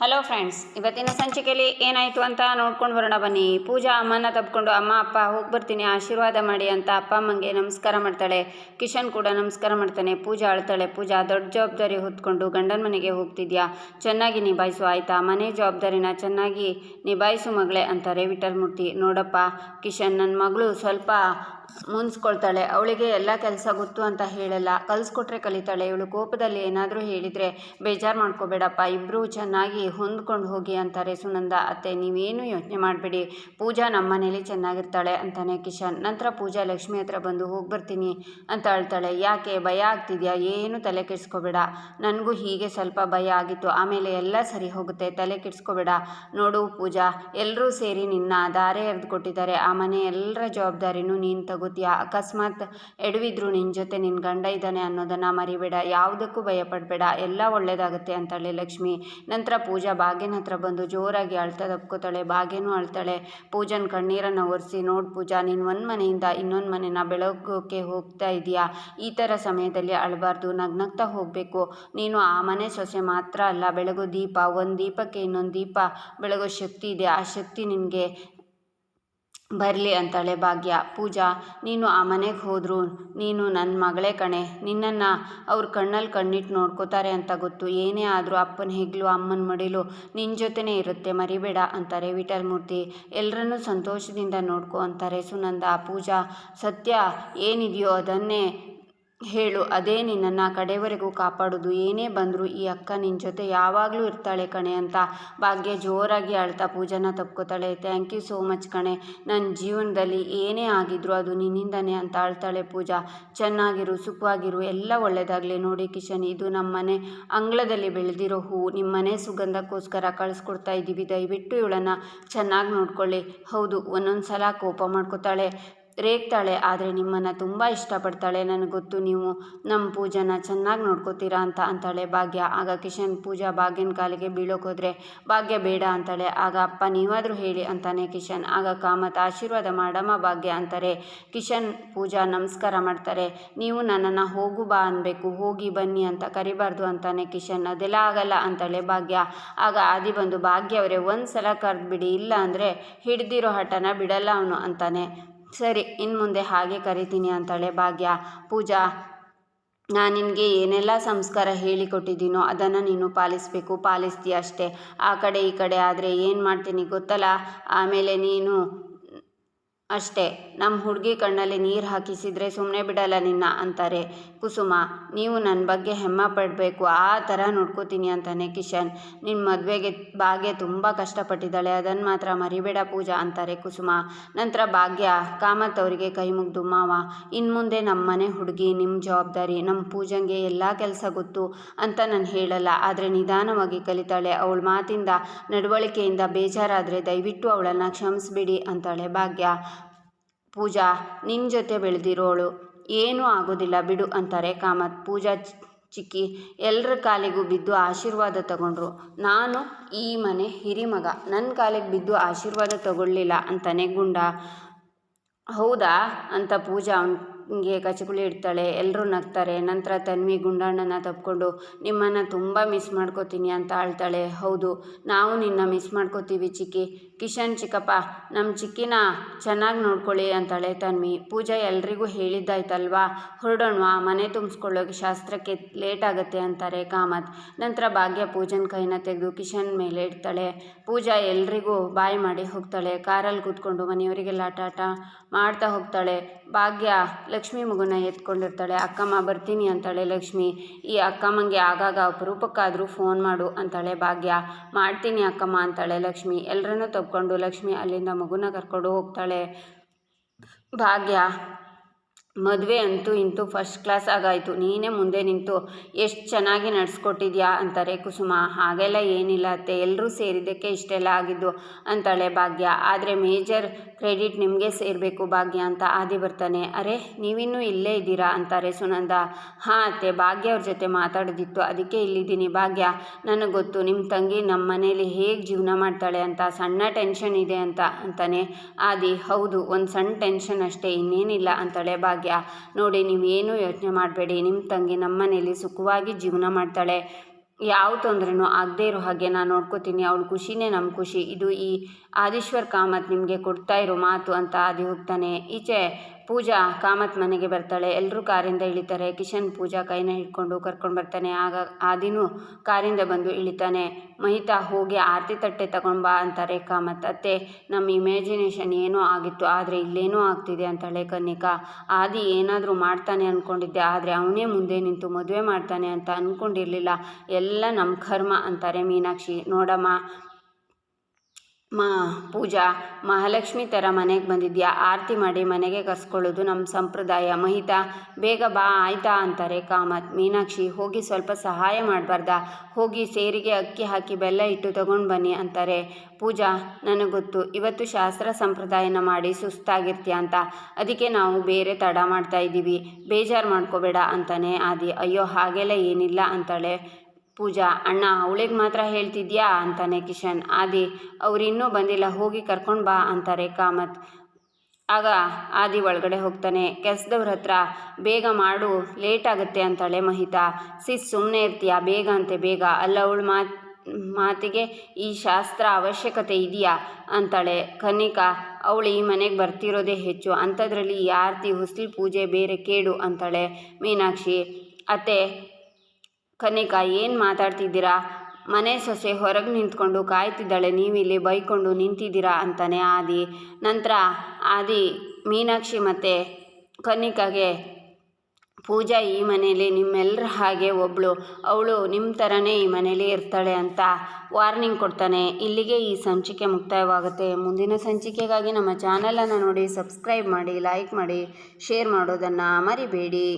Hello friends ಇವತ್ತಿನ ಸಂಚಿಕೆಯಲ್ಲಿ ಏನಾಯಿತು ಅಂತ ನೋಡ್ಕೊಂಡು ಬರೋಣ ಬನ್ನಿ. ಪೂಜಾ ಅಮ್ಮನ ತಬ್ಕೊಂಡು ಅಮ್ಮ, ಅಪ್ಪ ಹೋಗಿ ಬರ್ತೀನಿ, ಆಶೀರ್ವಾದ ಮಾಡಿ ಅಂತ ಅಪ್ಪ ಅಮ್ಮಂಗೆ ನಮಸ್ಕಾರ ಮಾಡ್ತಾಳೆ. ಕಿಶನ್ ಕೂಡ ನಮಸ್ಕಾರ ಮಾಡ್ತಾನೆ. ಪೂಜಾ ಅಳ್ತಾಳೆ. ಪೂಜಾ ದೊಡ್ಡ ಜವಾಬ್ದಾರಿ ಹೊತ್ಕೊಂಡು ಗಂಡನ ಮನೆಗೆ ಹೋಗ್ತಿದ್ಯಾ? ಚೆನ್ನಾಗಿ ನಿಭಾಯಿಸು ಆಯಿತಾ? ಮನೆ ಜವಾಬ್ದಾರಿನ ಚೆನ್ನಾಗಿ ನಿಭಾಯಿಸು ಮಗಳೇ ಅಂತಾರೆ ವಿಠಲ್ಮೂರ್ತಿ ನೋಡಪ್ಪ, ಕಿಶನ್ ನನ್ನ ಮಗಳು ಸ್ವಲ್ಪ ಮುನ್ಸ್ಕೊಳ್ತಾಳೆ. ಅವಳಿಗೆ ಎಲ್ಲ ಕೆಲಸ ಗೊತ್ತು ಅಂತ ಹೇಳಲ್ಲ. ಕಲಿಸ್ಕೊಟ್ರೆ ಕಲಿತಾಳೆ. ಇವಳು ಕೋಪದಲ್ಲಿ ಏನಾದರೂ ಹೇಳಿದರೆ ಬೇಜಾರು ಮಾಡ್ಕೋಬೇಡಪ್ಪ. ಇಬ್ಬರೂ ಚೆನ್ನಾಗಿ ಹೊಂದ್ಕೊಂಡು ಹೋಗಿ ಅಂತಾರೆ ಸುನಂದ. ಅತ್ತೆ, ನೀವೇನು ಯೋಚನೆ ಮಾಡಬೇಡಿ. ಪೂಜಾ ನಮ್ಮ ಮನೇಲಿ ಚೆನ್ನಾಗಿರ್ತಾಳೆ ಅಂತಾನೆ ಕಿಶನ್. ನಂತರ ಪೂಜಾ ಲಕ್ಷ್ಮಿ ಹತ್ರ ಬಂದು ಹೋಗಿ ಬರ್ತೀನಿ ಅಂತ ಹೇಳ್ತಾಳೆ ಯಾಕೆ? ಭಯ ಆಗ್ತಿದ್ಯಾ? ಏನು ತಲೆ ಕೆಡಿಸ್ಕೋಬೇಡ. ನನಗೂ ಹೀಗೆ ಸ್ವಲ್ಪ ಭಯ ಆಗಿತ್ತು. ಆಮೇಲೆ ಎಲ್ಲ ಸರಿ ಹೋಗುತ್ತೆ. ತಲೆ ಕೆಡಿಸ್ಕೋಬೇಡ. ನೋಡು ಪೂಜಾ ಎಲ್ಲರೂ ಸೇರಿ ನಿನ್ನ ದಾರೆ ಎರೆದು ಕೊಟ್ಟಿದ್ದಾರೆ ಆ ಮನೆ ಎಲ್ಲರ ಜವಾಬ್ದಾರಿನೂ ನೀನು ತಗೋತೀಯ ಅಕಸ್ಮಾತ್ ಎಡವಿದ್ರು ನಿನ್ನ ಜೊತೆ ನಿನ್ನ ಗಂಡ ಇದ್ದಾನೆ ಅನ್ನೋದನ್ನು ಮರಿಬೇಡ. ಯಾವುದಕ್ಕೂ ಭಯಪಡಬೇಡ. ಎಲ್ಲ ಒಳ್ಳೆಯದಾಗುತ್ತೆ ಅಂತಾಳೆ ಲಕ್ಷ್ಮಿ. ನಂತರ ಪೂಜಾ ಬಾಗಿನ ಹತ್ರ ಬಂದು ಜೋರಾಗಿ ಅಳ್ತಾ ತಪ್ಕೋತಾಳೆ ಭಾಗ್ಯನೂ ಅಳ್ತಾಳೆ. ಪೂಜನ್ ಕಣ್ಣೀರನ್ನು ಒರೆಸಿ, ನೋಡು ಪೂಜಾ, ನೀನು ಒಂದು ಮನೆಯಿಂದ ಇನ್ನೊಂದು ಮನೆನ ಬೆಳಗೋಕ್ಕೆ ಹೋಗ್ತಾ ಇದೆಯಾ ಈ ಥರ ಸಮಯದಲ್ಲಿ ಅಳಬಾರ್ದು. ನಗ್ನಗ್ತಾ ಹೋಗಬೇಕು. ನೀನು ಆ ಮನೆ ಸೊಸೆ ಮಾತ್ರ ಅಲ್ಲ. ಬೆಳಗೋ ದೀಪ, ಒಂದು ದೀಪಕ್ಕೆ ಇನ್ನೊಂದು ದೀಪ ಬೆಳಗೋ ಶಕ್ತಿ ಇದೆ. ಆ ಶಕ್ತಿ ನಿನಗೆ ಬರಲಿ ಅಂತಾಳೆ ಭಾಗ್ಯ. ಪೂಜಾ, ನೀನು ಆ ಮನೆಗೆ ಹೋದರೂ. ನೀನು ನನ್ನ ಮಗಳೇ ಕಣೆ. ನಿನ್ನನ್ನು ಅವ್ರ ಕಣ್ಣಲ್ಲಿ ಕಣ್ಣಿಟ್ಟು ನೋಡ್ಕೋತಾರೆ ಅಂತ ಗೊತ್ತು. ಏನೇ ಆದರೂ ಅಪ್ಪನ ಹೆಗ್ಲು ಅಮ್ಮನ ಮಡಿಲು ನಿನ್ನ ಜೊತೆನೇ ಇರುತ್ತೆ, ಮರಿಬೇಡ ಅಂತಾರೆ ವಿಠಲ್ ಮೂರ್ತಿ ಎಲ್ಲರನ್ನೂ ಸಂತೋಷದಿಂದ ನೋಡ್ಕೊ ಅಂತಾರೆ ಸುನಂದ. ಪೂಜಾ, ಸತ್ಯ ಏನಿದೆಯೋ ಅದನ್ನೇ ಹೇಳು, ಅದೇ ನಿನ್ನನ್ನು ಕಡೆವರೆಗೂ ಕಾಪಾಡೋದು ಏನೇ ಬಂದರೂ ಈ ಅಕ್ಕ ನಿನ್ನ ಜೊತೆ ಯಾವಾಗಲೂ ಇರ್ತಾಳೆ ಕಣೆ ಅಂತ ಭಾಗ್ಯ ಜೋರಾಗಿ ಅಳ್ತಾ ಪೂಜಾನ ತಪ್ಕೋತಾಳೆ. ಥ್ಯಾಂಕ್ ಯು ಸೋ ಮಚ್ ಕಣೆ. ನನ್ನ ಜೀವನದಲ್ಲಿ ಏನೇ ಆಗಿದ್ರು ಅದು ನಿನ್ನಿಂದನೇ ಅಂತ ಅಳ್ತಾಳೆ ಪೂಜಾ. ಚೆನ್ನಾಗಿರು, ಸುಖವಾಗಿರು, ಎಲ್ಲ ಒಳ್ಳೆಯದಾಗಲಿ ನೋಡಿ ಕಿಶನ್, ಇದು ನಮ್ಮ ಮನೆ ಅಂಗಳದಲ್ಲಿ ಬೆಳೆದಿರೋ ಹೂವು. ನಿಮ್ಮ ಮನೆ ಸುಗಂಧಕ್ಕೋಸ್ಕರ ಕಳಿಸ್ಕೊಡ್ತಾ ಇದ್ದೀವಿ ದಯವಿಟ್ಟು ಇವಳನ್ನು ಚೆನ್ನಾಗಿ ನೋಡ್ಕೊಳ್ಳಿ. ಹೌದು ಒಂದೊಂದು ಸಲ ಕೋಪ ಮಾಡ್ಕೋತಾಳೆ. ರೇಗ್ತಾಳೆ, ಆದರೆ ನಿಮ್ಮನ್ನು ತುಂಬ ಇಷ್ಟಪಡ್ತಾಳೆ. ನನಗೆ ಗೊತ್ತು, ನೀವು ನಮ್ಮ ಪೂಜಾನ ಚೆನ್ನಾಗಿ ನೋಡ್ಕೋತೀರಾ ಅಂತ ಅಂತಾಳೆ ಭಾಗ್ಯ. ಆಗ ಕಿಶನ್ ಪೂಜಾ ಭಾಗ್ಯನ ಕಾಲಿಗೆ ಬೀಳೋಕೋದ್ರೆ, ಭಾಗ್ಯ ಬೇಡ ಅಂತಾಳೆ. ಆಗ ಅಪ್ಪ, ನೀವಾದರೂ ಹೇಳಿ ಅಂತಾನೆ ಕಿಶನ್. ಆಗ ಕಾಮತ್, ಆಶೀರ್ವಾದ ಮಾಡಮ್ಮ ಭಾಗ್ಯ ಅಂತಾರೆ. ಕಿಶನ್ ಪೂಜಾ ನಮಸ್ಕಾರ ಮಾಡ್ತಾರೆ. ನೀವು ನನ್ನನ್ನು ಹೋಗು ಬಾ ಅನ್ಬೇಕು, ಹೋಗಿ ಬನ್ನಿ ಅಂತ ಕರಿಬಾರ್ದು ಅಂತಾನೆ ಕಿಶನ್. ಅದೆಲ್ಲ ಆಗಲ್ಲ ಅಂತಾಳೆ ಭಾಗ್ಯ. ಆಗ ಆದಿ ಬಂದು, ಭಾಗ್ಯ ಅವರೇ ಒಂದು ಸಲ ಕರೆದ್ಬಿಡಿ, ಇಲ್ಲ ಅಂದರೆ ಹಿಡ್ದಿರೋ ಹಠನ ಬಿಡಲ್ಲ ಅವನು ಅಂತಾನೆ. ಸರಿ ಇನ್ನು ಮುಂದೆ ಹಾಗೆ ಕರಿತೀನಿ ಅಂತಾಳೆ ಭಾಗ್ಯ. ಪೂಜಾ, ನಾನು ನಿನಗೆ ಏನೆಲ್ಲ ಸಂಸ್ಕಾರ ಹೇಳಿಕೊಟ್ಟಿದ್ದೀನೋ ಅದನ್ನು ನೀನು ಪಾಲಿಸಬೇಕು ಪಾಲಿಸ್ತೀಯ ಅಷ್ಟೇ ಆ ಕಡೆ ಈ ಕಡೆ ಆದರೆ ಏನು ಮಾಡ್ತೀನಿ ಗೊತ್ತಲ್ಲ ಆಮೇಲೆ ನೀನು ಅಷ್ಟೇ ನಮ್ಮ ಹುಡುಗಿ ಕಣ್ಣಲ್ಲಿ ನೀರು ಹಾಕಿಸಿದರೆ ಸುಮ್ಮನೆ ಬಿಡಲ್ಲ ನಿನ್ನ ಅಂತಾರೆ. ಕುಸುಮ, ನೀವು ನನ್ನ ಬಗ್ಗೆ ಹೆಮ್ಮ ಪಡಬೇಕು, ಆ ಥರ ನೋಡ್ಕೋತೀನಿ ಅಂತಾನೆ ಕಿಶನ್. ನಿನ್ನ ಮದುವೆಗೆ ಭಾಗ್ಯ ತುಂಬ ಕಷ್ಟಪಟ್ಟಿದ್ದಾಳೆ ಅದನ್ನು ಮಾತ್ರ ಮರಿಬೇಡ ಪೂಜಾ ಅಂತಾರೆ ಕುಸುಮ. ನಂತರ ಭಾಗ್ಯ, ಕಾಮತ್ ಅವರಿಗೆ ಕೈ ಮುಗ್ದು, ಮಾವ ಇನ್ನು ಮುಂದೆ ನಮ್ಮ ಮನೆ ಹುಡುಗಿ ನಿಮ್ಮ ಜವಾಬ್ದಾರಿ ನಮ್ಮ ಪೂಜಂಗೆ ಎಲ್ಲ ಕೆಲಸ ಗೊತ್ತು ಅಂತ ನಾನು ಹೇಳಲ್ಲ, ಆದರೆ ನಿಧಾನವಾಗಿ ಕಲಿತಾಳೆ. ಅವಳ ಮಾತಿಂದ ನಡವಳಿಕೆಯಿಂದ ಬೇಜಾರಾದರೆ ದಯವಿಟ್ಟು ಅವಳನ್ನು ಕ್ಷಮಿಸ್ಬಿಡಿ ಅಂತಾಳೆ ಭಾಗ್ಯ. ಪೂಜಾ ನಿನ್ನ ಜೊತೆ ಬೆಳೆದಿರೋಳು. ಏನೂ ಆಗೋದಿಲ್ಲ ಬಿಡು ಅಂತಾರೆ ಕಾಮತ್. ಪೂಜಾ ಚಿಕ್ಕಿ ಎಲ್ಲರ ಕಾಲಿಗೂ ಬಿದ್ದು ಆಶೀರ್ವಾದ ತಗೊಂಡ್ರು. ನಾನು ಈ ಮನೆ ಹಿರಿಮಗ. ನನ್ನ ಕಾಲಿಗೆ ಬಿದ್ದು ಆಶೀರ್ವಾದ ತಗೊಳ್ಳಿಲ್ಲ ಅಂತಾನೆ ಗುಂಡ. ಹೌದಾ? ಅಂತ ಪೂಜಾ ಅವನಿಗೆ ಕಚಗುಳಿ ಇಡ್ತಾಳೆ ಎಲ್ಲರೂ ನಗ್ತಾರೆ, ನಂತರ ತನ್ವಿ ಗುಂಡಣ್ಣನ ತಪ್ಕೊಂಡು, ನಿಮ್ಮನ್ನು ತುಂಬ ಮಿಸ್ ಮಾಡ್ಕೋತೀನಿ ಅಂತ ಆಳ್ತಾಳೆ. ಹೌದು, ನಾವು ನಿನ್ನ ಮಿಸ್ ಮಾಡ್ಕೋತೀವಿ ಚಿಕ್ಕಿ. ಕಿಶನ್ ಚಿಕ್ಕಪ್ಪ ನಮ್ಮ ಚಿಕ್ಕಿನ ಚೆನ್ನಾಗಿ ನೋಡ್ಕೊಳ್ಳಿ ಅಂತಾಳೆ ತನ್ವಿ. ಪೂಜಾ ಎಲ್ರಿಗೂ ಹೇಳಿದ್ದಾಯ್ತಲ್ವಾ? ಹೊರಡೋಣವಾ, ಮನೆ ತುಂಬಿಸ್ಕೊಳ್ಳೋಕೆ ಶಾಸ್ತ್ರಕ್ಕೆ ಲೇಟ್ ಆಗುತ್ತೆ ಅಂತಾರೆ ಕಾಮತ್. ನಂತರ ಭಾಗ್ಯ ಪೂಜನ್ ಕೈನ ತೆಗೆದು ಕಿಶನ್ ಮೇಲೆ ಇಡ್ತಾಳೆ. ಪೂಜಾ ಎಲ್ರಿಗೂ ಬಾಯ್ ಮಾಡಿ ಹೋಗ್ತಾಳೆ. ಕಾರಲ್ಲಿ ಕೂತ್ಕೊಂಡು ಮನೆಯವರಿಗೆಲ್ಲ ಟಾಟ ಮಾಡ್ತಾ ಹೋಗ್ತಾಳೆ. ಭಾಗ್ಯ ಲಕ್ಷ್ಮಿ ಮಗುನ ಎತ್ಕೊಂಡಿರ್ತಾಳೆ, ಅಕ್ಕಮ್ಮ, ಬರ್ತೀನಿ ಅಂತಾಳೆ ಲಕ್ಷ್ಮಿ. ಈ ಅಕ್ಕಮ್ಮಂಗೆ ಆಗಾಗ ಅಪರೂಪಕ್ಕಾದರೂ ಫೋನ್ ಮಾಡು ಅಂತಾಳೆ ಭಾಗ್ಯ. ಮಾಡ್ತೀನಿ ಅಕ್ಕಮ್ಮ ಅಂತಾಳೆ ಲಕ್ಷ್ಮಿ. ಎಲ್ಲರನ್ನೂ ತಪ್ಕೊಂಡು ಲಕ್ಷ್ಮಿ ಅಲ್ಲಿಂದ ಮಗುನ ಕರ್ಕೊಂಡು ಹೋಗ್ತಾಳೆ. ಭಾಗ್ಯ ಮದುವೆ ಅಂತೂ ಇಂತೂ ಫಸ್ಟ್ ಕ್ಲಾಸ್ ಆಗಾಯಿತು. ನೀನೇ ಮುಂದೆ ನಿಂತು ಎಷ್ಟು ಚೆನ್ನಾಗಿ ನಡೆಸ್ಕೊಟ್ಟಿದ್ಯಾ ಅಂತಾರೆ. ಕುಸುಮ, ಹಾಗೆಲ್ಲ ಏನಿಲ್ಲ ಅತ್ತೆ. ಎಲ್ಲರೂ ಸೇರಿದ್ದಕ್ಕೆ ಇಷ್ಟೆಲ್ಲ ಆಗಿದ್ದು ಅಂತಾಳೆ ಭಾಗ್ಯ. ಆದರೆ ಮೇಜರ್ ಕ್ರೆಡಿಟ್ ನಿಮಗೆ ಸೇರಬೇಕು ಭಾಗ್ಯ ಅಂತ ಆದಿ ಬರ್ತಾನೆ. ಅರೆ, ನೀವಿನ್ನೂ ಇಲ್ಲೇ ಇದ್ದೀರಾ ಅಂತಾರೆ ಸುನಂದ. ಹಾಂ ಅತ್ತೆ, ಭಾಗ್ಯ ಅವ್ರ ಜೊತೆ ಮಾತಾಡೋದಿತ್ತು. ಅದಕ್ಕೆ ಇಲ್ಲಿದ್ದೀನಿ ಭಾಗ್ಯ. ನನಗೆ ಗೊತ್ತು ನಿಮ್ಮ ತಂಗಿ ನಮ್ಮ ಮನೇಲಿ ಹೇಗೆ ಜೀವನ ಮಾಡ್ತಾಳೆ ಅಂತ, ಸಣ್ಣ ಟೆನ್ಷನ್ ಇದೆ ಅಂತ ಅಂತಾನೆ. ಆದಿ, ಹೌದು, ಒಂದು ಸಣ್ಣ ಟೆನ್ಷನ್ ಅಷ್ಟೇ, ಇನ್ನೇನಿಲ್ಲ ಅಂತಾಳೆ ಭಾಗ್ಯ. ನೋಡಿ ನೀವೇನು ಯೋಚನೆ ಮಾಡಬೇಡಿ. ನಿಮ್ಮ ತಂಗಿ ನಮ್ಮ ಮನೇಲಿ ಸುಖವಾಗಿ ಜೀವನ ಮಾಡ್ತಾಳೆ. ಯಾವ ತೊಂದರೆನೂ ಆಗದೇ ಇರೋ ಹಾಗೆ ನಾನು ನೋಡ್ಕೋತೀನಿ. ಅವಳ ಖುಷಿನೇ ನಮ್ಮ ಖುಷಿ. ಇದು ಈ ಆದೀಶ್ವರ್ ಕಾಮತ್ ನಿಮಗೆ ಕೊಡ್ತಾ ಇರೋ ಮಾತು ಅಂತ ಆದಿ ಹೋಗ್ತಾನೆ. ಈಚೆ ಪೂಜಾ ಕಾಮತ್ ಮನೆಗೆ ಬರ್ತಾಳೆ. ಎಲ್ಲರೂ ಕಾರಿಂದ ಇಳಿತಾರೆ. ಕಿಶನ್ ಪೂಜಾ ಕೈನ ಹಿಡ್ಕೊಂಡು ಕರ್ಕೊಂಡು ಬರ್ತಾನೆ. ಆಗ ಆದಿನೂ ಕಾರಿಂದ ಬಂದು ಇಳಿತಾನೆ. ಮಹಿತಾ, ಹೋಗಿ ಆರತಿ ತಟ್ಟೆ ತಗೊಂಡ್ಬಾ ಅಂತಾರೆ ಕಾಮತ್. ಅತ್ತೆ ನಮ್ಮ ಇಮ್ಯಾಜಿನೇಷನ್ ಏನೋ ಆಗಿತ್ತು, ಆದರೆ ಇಲ್ಲೇನೋ ಆಗ್ತಿದೆ ಅಂತಾಳೆ ಕನ್ನಿಕಾ. ಆದಿ ಏನಾದರೂ ಮಾಡ್ತಾನೆ ಅಂದ್ಕೊಂಡಿದ್ದೆ ಆದರೆ ಅವನೇ ಮುಂದೆ ನಿಂತು ಮದುವೆ ಮಾಡ್ತಾನೆ ಅಂತ ಅಂದ್ಕೊಂಡಿರಲಿಲ್ಲ ಎಲ್ಲ ನಮ್ಮ ಕರ್ಮ ಅಂತಾರೆ ಮೀನಾಕ್ಷಿ. ನೋಡಮ್ಮ ಮಾ, ಪೂಜಾ, ಮಹಾಲಕ್ಷ್ಮಿ ಥರ ಮನೆಗೆ ಬಂದಿದ್ಯಾ? ಆರತಿ ಮಾಡಿ ಮನೆಗೆ ಕರ್ಸ್ಕೊಳ್ಳೋದು ನಮ್ಮ ಸಂಪ್ರದಾಯ. ಮಹಿತಾ, ಬೇಗ ಬಾ, ಆಯ್ತಾ ಅಂತಾರೆ ಕಾಮತ್. ಮೀನಾಕ್ಷಿ, ಹೋಗಿ ಸ್ವಲ್ಪ ಸಹಾಯ ಮಾಡಬಾರ್ದಾ? ಹೋಗಿ ಸೇರಿಗೆ ಅಕ್ಕಿ ಹಾಕಿ ಬೆಲ್ಲ ಇಟ್ಟು ತಗೊಂಡು ಬನ್ನಿ ಅಂತಾರೆ. ಪೂಜಾ, ನನಗೆ ಗೊತ್ತು. ಇವತ್ತು ಶಾಸ್ತ್ರ ಸಂಪ್ರದಾಯನ ಮಾಡಿ ಸುಸ್ತಾಗಿರ್ತೀಯ ಅಂತ. ಅದಕ್ಕೆ ನಾವು ಬೇರೆ ತಡ ಮಾಡ್ತಾ ಇದ್ದೀವಿ ಬೇಜಾರು ಮಾಡ್ಕೋಬೇಡ ಅಂತಾನೆ ಆದಿ. ಅಯ್ಯೋ, ಹಾಗೆಲ್ಲ ಏನಿಲ್ಲ ಅಂತಾಳೆ. ಪೂಜಾ, ಅಣ್ಣ, ಅವಳಿಗೆ ಮಾತ್ರ ಹೇಳ್ತಿದ್ಯಾ? ಅಂತಾನೆ ಕಿಶನ್. ಆದಿ, ಅವರಿನ್ನೂ ಬಂದಿಲ್ಲ, ಹೋಗಿ ಕರ್ಕೊಂಡು ಬಾ ಅಂತಾರೆ ಕಾಮತ್. ಆಗ ಆದಿ ಒಳಗಡೆ ಹೋಗ್ತಾನೆ. ಕೆಲಸದವ್ರ ಹತ್ರ, ಬೇಗ ಮಾಡು, ಲೇಟ್ ಆಗುತ್ತೆ ಅಂತಾಳೆ ಮಹಿತಾ. ಸಿಸ್ ಸುಮ್ಮನೆ ಇರ್ತೀಯಾ? ಬೇಗ ಅಂತೆ, ಬೇಗ. ಅಲ್ಲ, ಅವಳು ಮಾತು, ಮಾತಿಗೆ ಈ ಶಾಸ್ತ್ರ ಅವಶ್ಯಕತೆ ಇದೆಯಾ? ಅಂತಾಳೆ. ಕನಿಕಾ, ಅವಳು ಈ ಮನೆಗೆ ಬರ್ತಿರೋದೇ ಹೆಚ್ಚು. ಅಂಥದ್ರಲ್ಲಿ ಈ ಆರತಿ, ಹುಸ್ಲಿ ಪೂಜೆ ಬೇರೆ ಕೇಡು ಅಂತಾಳೆ ಮೀನಾಕ್ಷಿ. ಅತ್ತೆ ಕನ್ನಿಕಾ ಏನು ಮಾತಾಡ್ತಿದ್ದೀರಾ? ಮನೆ ಸೊಸೆ ಹೊರಗೆ ನಿಂತ್ಕೊಂಡು ಕಾಯ್ತಿದ್ದಾಳೆ. ನೀವಿಲ್ಲಿ ಬೈಕೊಂಡು ನಿಂತಿದ್ದೀರಾ ಅಂತಾನೆ ಆದಿ. ನಂತರ ಆದಿ ಮೀನಾಕ್ಷಿ ಮತ್ತು ಕನ್ನಿಕಾಗೆ ಪೂಜಾ ಈ ಮನೆಯಲ್ಲಿ ನಿಮ್ಮೆಲ್ಲರ ಹಾಗೆ ಒಬ್ಬಳು ಅವಳು ನಿಮ್ಮ ಥರನೇ ಈ ಮನೇಲಿ ಇರ್ತಾಳೆ ಅಂತ ವಾರ್ನಿಂಗ್ ಕೊಡ್ತಾನೆ. ಇಲ್ಲಿಗೆ ಈ ಸಂಚಿಕೆ ಮುಕ್ತಾಯವಾಗುತ್ತೆ. ಮುಂದಿನ ಸಂಚಿಕೆಗಾಗಿ ನಮ್ಮ ಚಾನಲನ್ನು ನೋಡಿ, ಸಬ್ಸ್ಕ್ರೈಬ್ ಮಾಡಿ, ಲೈಕ್ ಮಾಡಿ, ಶೇರ್ ಮಾಡೋದನ್ನು ಮರಿಬೇಡಿ.